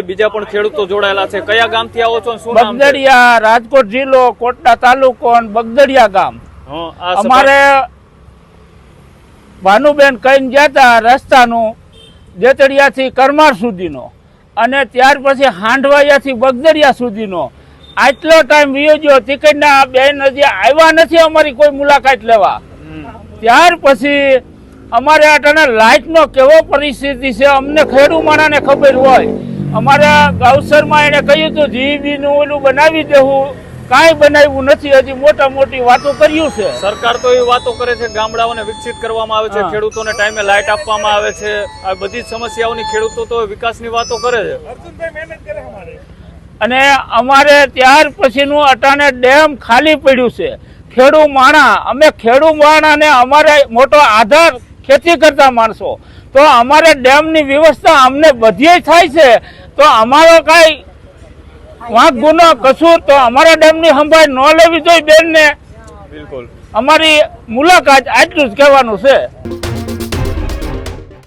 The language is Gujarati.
બીજા પણ ખેડૂતો જોડાયેલા છે. કયા ગામથી આવો છો શું નામ બગદડિયા રાજકોટ જિલ્લો કોટડા તાલુકો અને બગદડિયા ગામ. અમારે ભાનુબેન કહીને ગયા હતા રસ્તાનું જેતડિયાથી કરમાર સુધીનો. અને ત્યાર પછી હાંડવાયાથી બગદડિયા સુધીનો. આટલો ટાઈમ વિયોજ્યો ટિકિટના બેન હજી આવ્યા નથી અમારી કોઈ મુલાકાત લેવા. ત્યાર પછી અમારે અટાણે લાઇટનો કેવો પરિસ્થિતિ છે અમને ખેડૂ માણાને ખબર હોય. અમારે ગાવસરમાં એને કહ્યું હતું જીબીનું ઓલું બનાવી દેવું કાંઈ બનાવ્યું નથી હજી મોટા મોટી વાતો કર્યું છે. સરકાર તો એવી વાતો કરે છે ગામડાઓને વિકસિત કરવામાં આવે છે ખેડૂતોને ટાઈમે લાઇટ આપવામાં આવે છે આ બધી જ સમસ્યાઓની ખેડૂતો તો વિકાસની વાતો કરે છે. અને અમારે ત્યાર પછીનું અટાણે ડેમ ખાલી પડ્યું છે. ખેડૂ માણા અમે ખેડૂ માણાને અમારે મોટો આધાર ખેતી કરતા માણસો. તો અમારે ડેમની વ્યવસ્થા અમને બધીય થાય છે તો અમારો કાંઈ વાંક ગુનો કશું તો અમારા ડેમની સંભાળ ન લેવી જોઈએ બેનને. બિલકુલ. અમારી મુલાકાત આટલું જ કહેવાનું છે.